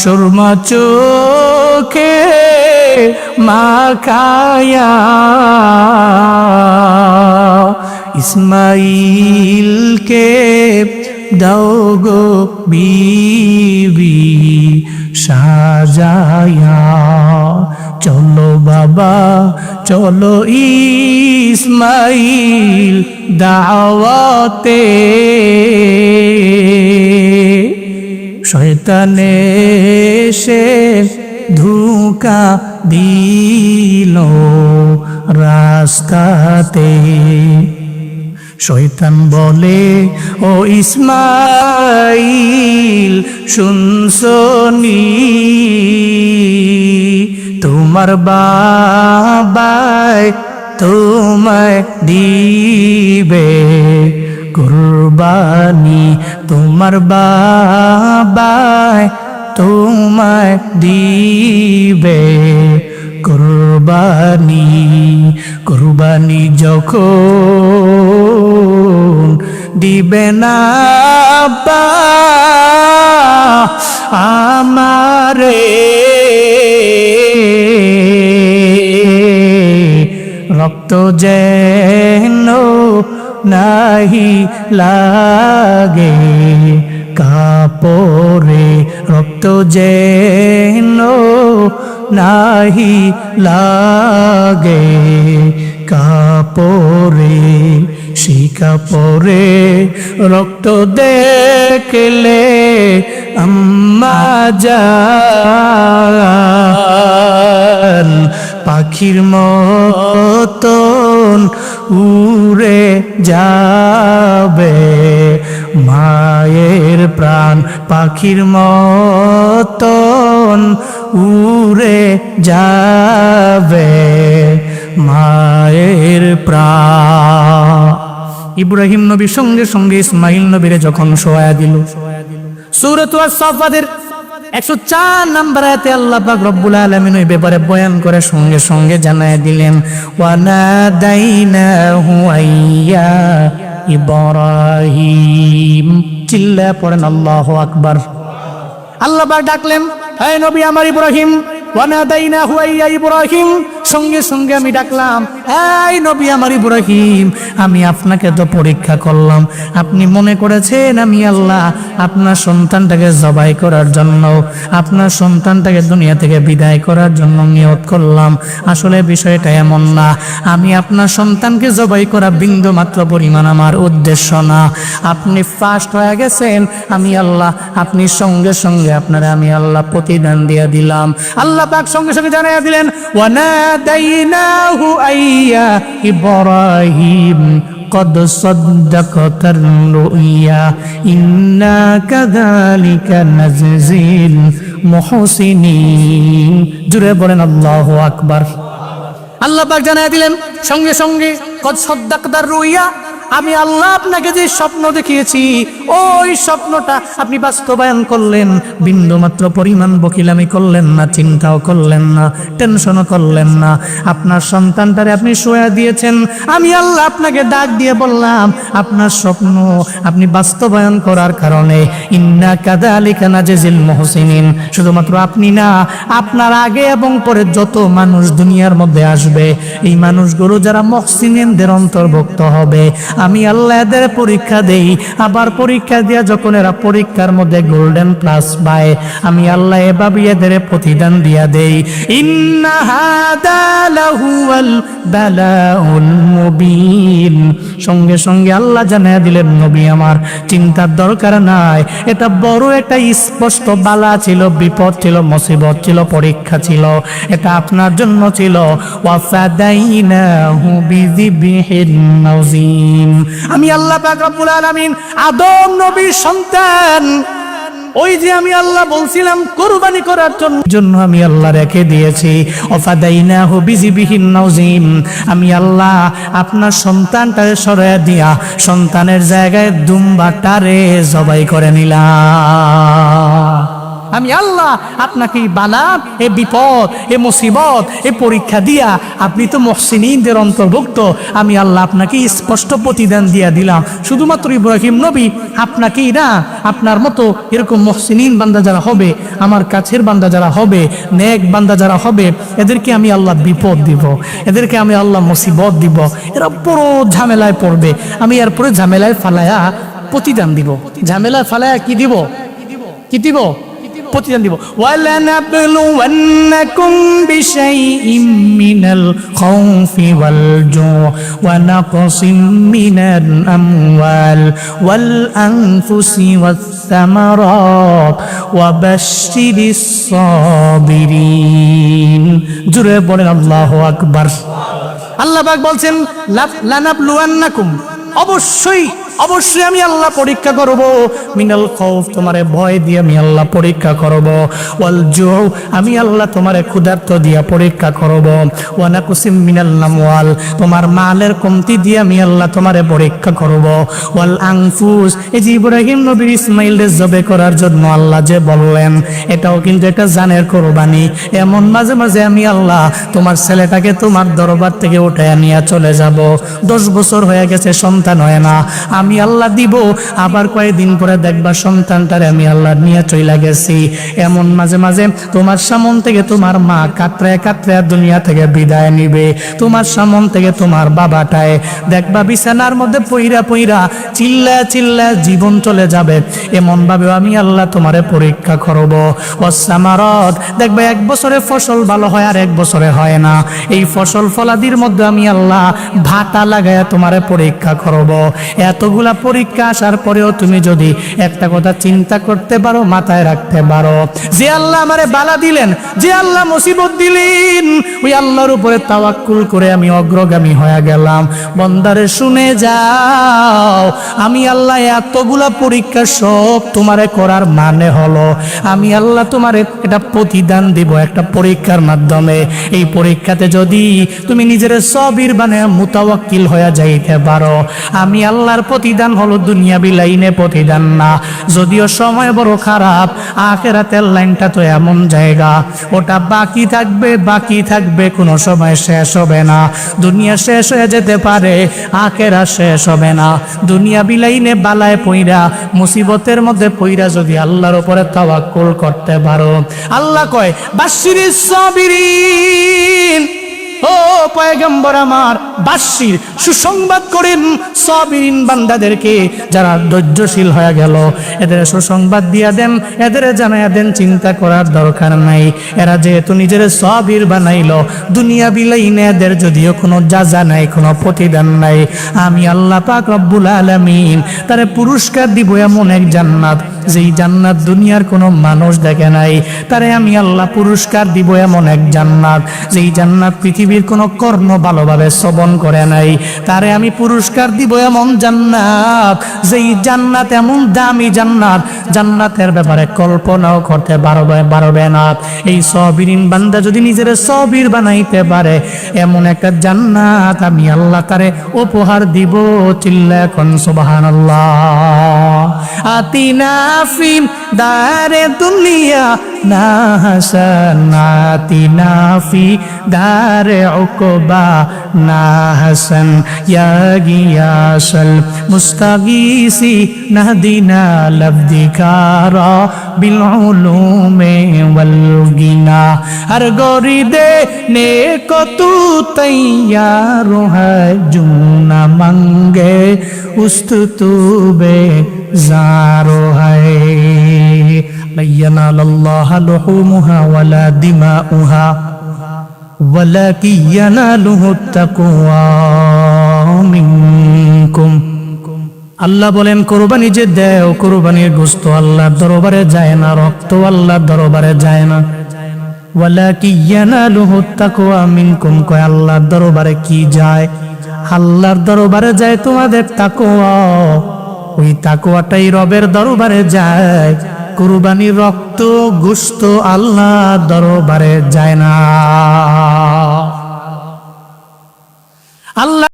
সুরমা চোখে মাখায়া ইসমাইলকে দাও গো বিবি সাজায়া। চলো বাবা চলো ইসমাইল দাওয়াতে। শয়তানে সে ধোকা দিল রাস্তাতে। শয়তান বলে ও ইসমাইল শুনসনি? তোমার বাবাই তোমায় দিবে। তোমার বাবাই তোমায় দিবে কুরবানি কুরবানি যখন দিবে না আমারে রক্ত যেন নাহি লাগে। কাপড়ে রক্ত যেন নাহি লাগে। কাপড়ে সেই কাপড়ে রক্ত দেখলে আম্মা পাখির মতন উড়ে যাবে মায়ের প্রাণ পাখির মতন উড়ে যাবে মায়ের প্রাণ। ইব্রাহিম নবীর সঙ্গে সঙ্গে ইসমাইল নবীরে যখন সোয়া দিল, সুরত সাফাদের একশো চার নাম্বার আয়াতে আল্লাহ পাক রব্বুল আলমিন ওই ব্যাপারে বয়ান করে সঙ্গে সঙ্গে জানায় দিলেন ওয়ানা দাইনা হুয়াইয়া ইব্রাহিম। চিল্লা পড়েন, আল্লাহ আকবার। আল্লাহ পাক ডাকলেন, হে নবী আমার ইব্রাহিম ওয়ানাদাইনা হুয়াইয়া ইব্রাহিম। সঙ্গে সঙ্গে আমি ডাকলাম, এই নবী আমার ইব্রাহিম, আমি আপনাকে তো পরীক্ষা করলাম। আপনি মনে করেছেন আমি আল্লাহ আপনার সন্তানটাকে জবাই করার জন্য, আপনার সন্তানটাকে দুনিয়া থেকে বিদায় করার জন্য নিয়ত করলাম। আসলে বিষয়টা এমন না, আমি আপনার সন্তানকে জবাই করা বিন্দু মাত্র পরিমাণ আমার উদ্দেশ্য না। আপনি ফার্স্ট হয়ে গেছেন, আমি আল্লাহ, আপনি সঙ্গে সঙ্গে আপনারা আমি আল্লাহ প্রতিদান দিয়ে দিলাম। আল্লাহ পাক সঙ্গে সঙ্গে জানাইয়া দিলেন ওয়ানাদাইনাহু আইয়া ইব্রাহিম قد صدقت الرؤيا إنا كذلك نجزي المحسنين জুড়ে বলেন আল্লাহু আকবার আল্লাহ পাক জানাই দিলেন সঙ্গে সঙ্গে কদ সদ্দাকদার রুইয়া আমি আল্লাহ আপনাকে যে স্বপ্ন দেখিয়েছি, ওই স্বপ্নটা আপনি বাস্তবায়ন করলেন। বিন্দু মাত্র পরিমাণ বকিলামি করলেন না, চিন্তাও করলেন না, টেনশনও করলেন না। আপনার সন্তানটারে আপনি সোয়া দিয়েছেন, আমি আল্লাহ আপনাকে ডাক দিয়ে বললাম, আপনার স্বপ্ন আপনি বাস্তবায়ন করার কারণে। ইন্না কাদা আলী খানা জেজিল মহসিনিন। শুধুমাত্র আপনি না, আপনার আগে এবং পরে যত মানুষ দুনিয়ার মধ্যে আসবে, এই মানুষগুলো যারা মহসিনদের অন্তর্ভুক্ত হবে আমি আল্লাহ এদের পরীক্ষা দেই। আবার পরীক্ষা দিয়া যখন এরা পরীক্ষার মধ্যে গোল্ডেন প্লাস পায়, আমি আল্লাহ এভাবে এদের প্রতিদান দিয়া দেই। ইন্না হাদা লাহুয়াল বালাউল মুবিন। সঙ্গে সঙ্গে আল্লাহ জানাইয়া দিলেন, নবী আমার, চিন্তার দরকার নাই। এটা বড় একটা স্পষ্ট বালা ছিল, বিপদ ছিল, মুসিবত ছিল, পরীক্ষা ছিল। এটা আপনার জন্য ছিল। আমি আল্লাহ আদম নবীর সন্তান ওই যে আমি আল্লাহ বলছিলাম, কোরবানি করার জন্য। আমি আল্লাহ রেখে দিয়েছি। অফাদাইনা হবিজিবিহীন নজিম আমি আল্লাহ আপনার সন্তানটারে সরাইয়া দিয়া সন্তানের জায়গায় দুম্বাটারে জবাই করে নিলাম। আমি আল্লাহ আপনাকে এই বালা এ বিপদ, এ মুসিবত, এ পরীক্ষা দিয়া আপনি তো মহসিনদের অন্তর্ভুক্ত। আমি আল্লাহ আপনাকে স্পষ্ট প্রতিদান দিয়া দিলাম। শুধুমাত্র ইব্রাহিম নবী আপনাকেই না, আপনার মতো এরকম মহসিনিন বান্দা যারা হবে, আমার কাছের বান্দা যারা হবে, নেক বান্দা যারা হবে, এদেরকে আমি আল্লাহ বিপদ দিব, এদেরকে আমি আল্লাহ মুসিবত দিব। এরা বড় ঝামেলায় পড়বে। আমি এরপরে ঝামেলায় ফালায়া প্রতিদান দিব। ঝামেলায় ফালায়া কি দিব? কি দিব? প্রতিদান দিব। ওয়ালানাবলুওয়ান্নাকুম বিশাইইম মিনাল খাউফি ওয়াল জু' ওয়া নাকসিম মিনাল আমওয়াল, ওয়াল আনফুসি ওয়াস সামারাত ওয়া বাশশিরিস সাবিরিন। জুরে বলেন, আল্লাহু আকবার। আল্লাহ পাক বলছেন লানাবলুওয়ান্নাকুম অবশ্যই অবশ্যই আমি আল্লাহ পরীক্ষা করব। মিনাল খৌফ, তোমারে ভয় দিয়ে আমি আল্লাহ পরীক্ষা করব। ওয়াল জু আমি আল্লাহ তোমারে ক্ষুধার্ত দিয়া পরীক্ষা করব। ওয়ানা কুসিম মিনাল নামওয়াল তোমার মালের কমতি দিয়ে আমি আল্লাহ তোমারে পরীক্ষা করব। ওয়াল আংফুস এই যে ইব্রাহিম নবীর ইসমাইলের জবে করার জন্য আল্লাহ যে বললেন, এটাও কিন্তু একটা জানের কোরবানি। এমন মাঝে মাঝে আমি আল্লাহ তোমার ছেলেটাকে তোমার দরবার থেকে উঠে নিয়ে চলে যাব। দশ বছর হয়ে গেছে, সন্তান হয় না। আমি আল্লাহ দিব। আবার কয়েকদিন পরে দেখবা সন্তানটারে আমি আল্লাহ নিয়ে চলে গেছি। এমন মাঝে মাঝে তোমার সামন থেকে তোমার মা কাতরায় কাতরায় দুনিয়া থেকে বিদায় নিবে। তোমার সামন থেকে তোমার বাবাটায়। দেখবা বিছানার মধ্যে পইরা পইরা চিল্লা চিল্লা জীবন চলে যাবে। এমন ভাবে আমি আল্লাহ তোমারে পরীক্ষা করব। অসামারত, দেখবা এক বছরে ফসল ভালো হয় আর এক বছরে হয় না। এই ফসল ফলাদির মধ্যে আমি আল্লাহ ভাতা লাগায়া তোমারে পরীক্ষা করব। এতগুলা পরীক্ষা আসার পরেও তুমি যদি একটা কথা চিন্তা করতে পারো, মাথায় রাখতে পারো। যে আল্লাহ আমারে বালা দিলেন, যে আল্লাহ মুসিবত দিলেন, ওই আল্লাহর উপরে তাওয়াক্কুল করে আমি অগ্রগামী হয়ে গেলাম। বন্দারে শুনে যাও আমি আল্লাহ এতগুলা পরীক্ষা সব তোমারে করার মানে হলো। আমি আল্লাহ তোমারে এটা প্রতিদান দিব একটা পরীক্ষার মাধ্যমে। এই পরীক্ষাতে যদি তুমি নিজের সবির মানে মুতাওয়াক্কিল হয়ে যাইতে পারো। আমি আল্লাহর প্রতিদান হলো দুনিয়া বিলাইনে প্রতিদান না। যদিও সময় বড় খারাপ, আখেরাতের লাইনটা তো এমন জায়গা। ওটা বাকি থাকবে বাকি থাকবে, কোনো সময় শেষ হবে না। দুনিয়া শেষ হয়ে যেতে পারে, আখেরা শেষ হবে না। দুনিয়া বিলাইনে বালায় পইরা, মুসিবতের মধ্যে পইরা যদি আল্লাহর উপরে তাওয়াক্কুল করতে পারো। আল্লাহ কয় বাশিরিস সাবিরিন। ও পয়গম্বর আমার, বাসির সুসংবাদ করেন সবিন বান্দাদেরকে যারা ধৈর্যশীল হয়ে গেল, এদের সুসংবাদ দিয়া দেন, এদের জানাইয়া দেন, চিন্তা করার দরকার নাই। এরা যেহেতু নিজের সবির বানাইল দুনিয়া বিলাইনে এদের যদিও কোনো যা নাই, কোনো প্রতিদান নাই। আমি আল্লাহ পাক রব্বুল আলামিন, তারে পুরস্কার দিব এমন এক জান্নাত। যেই জান্নাত দুনিয়ার কোনো মানুষ দেখে নাই, তারে আমি আল্লাহ পুরস্কার দিব এমন এক জান্নাত। যেই জান্নাত পৃথিবীর কোনো কর্ণ ভালোভাবে শ্রবণ করে নাই, তারে আমি পুরস্কার দিব এমন জান্নাত। যেই জান্নাত এমন দামি জান্নাত, জান্নাতের ব্যাপারে কল্পনাও করতে পারবে পারবে না। এই সবিরিন বান্দা যদি নিজের সবির বানাইতে পারে, এমন একটা জান্নাত আমি আল্লাহ তারে উপহার দিব চিল্লা এখন সুবহানাল্লাহ। আতিনা নাফিম দারে তুলিয়া না হাসনাতি নাফি, দারে উকবা না হাসন ইয়া গিয়াসল মুস্তাগিসি, নাহদিনা লব্ধিকারা বিল উলুমে ওয়াল গিনা হর গরিদে নে কতু তৈয়ার হয় জুনা মঙ্গে उस्त तू बे जारो है लयना लल्लाह लुहुमुहा वला दिमाउहा ولكن يناله التقوى منكم আল্লাহ বলেন কোরবানি যে দেও কোরবানির গোস্ত আল্লাহর দরবারে যায় না রক্ত আল্লাহর দরবারে যায় না ওয়ালাকি ইয়ানালুহু তাকওয়া মিনকুম কয় আল্লাহর দরবারে কি যায় আল্লাহর দরবারে যায় তোমাদের তাকোয়া ওই তাকোয়াটাই রবের দরবারে যায়। কুরবানির রক্ত গোস্ত আল্লাহ দরবারে যায় না। আল্লাহ